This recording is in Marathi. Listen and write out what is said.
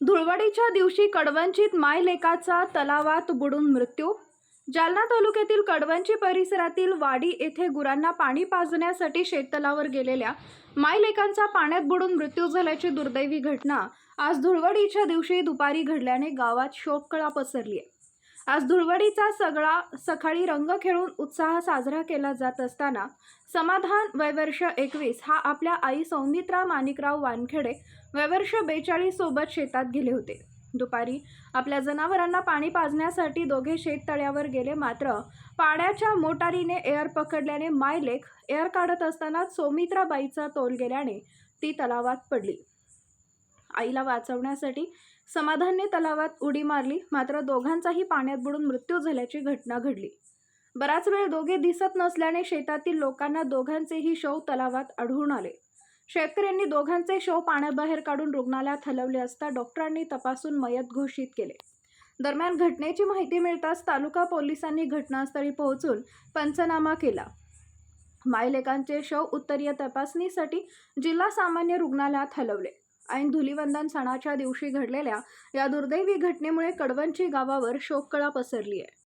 धुळवडीच्या दिवशी कडवंचित मायलेकाचा तलावात बुडून मृत्यू. जालना तालुक्यातील कडवंची परिसरातील वाडी येथे गुरांना पाणी पाजण्यासाठी शेततलावर गेलेल्या मायलेकांचा पाण्यात बुडून मृत्यू झाल्याची दुर्दैवी घटना आज धुळवडीच्या दिवशी दुपारी घडल्याने गावात शोककळा पसरली आहे आज धुळवडीचा सगळा सकाळी रंग खेळून उत्साह साजरा केला जात असताना समाधान वयवर्ष एकवीस हा आपल्या आई सौमित्रा माणिकराव वानखेडे वयवर्ष बेचाळीस सोबत शेतात गेले होते. दुपारी आपल्या जनावरांना पाणी पाजण्यासाठी दोघे शेततळ्यावर गेले मात्र पाण्याच्या मोटारीने एअर पकडल्याने मायलेक एअर काढत असताना सौमित्राबाईचा तोल गेल्याने ती तलावात पडली. आईला वाचवण्यासाठी समाधानने तलावात उडी मारली. मात्र दोघांचाही पाण्यात बुडून मृत्यू झाल्याची घटना घडली. बराच वेळ दोघे दिसत नसल्याने शेतातील लोकांना दोघांचेही शव तलावात आढळून आले. शेतकऱ्यांनी दोघांचे शव पाण्याबाहेर काढून रुग्णालयात हलवले असता डॉक्टरांनी तपासून मयत घोषित केले. दरम्यान घटनेची माहिती मिळताच तालुका पोलिसांनी घटनास्थळी पोहोचून पंचनामा केला. मायलेकांचे शव उत्तरीय तपासणीसाठी जिल्हा सामान्य रुग्णालयात हलवले. ऐन धुलिवंदन सणाच्या दिवशी घडलेल्या या दुर्दैवी घटनेमुळे कडवंची गावावर शोककळा पसरली आहे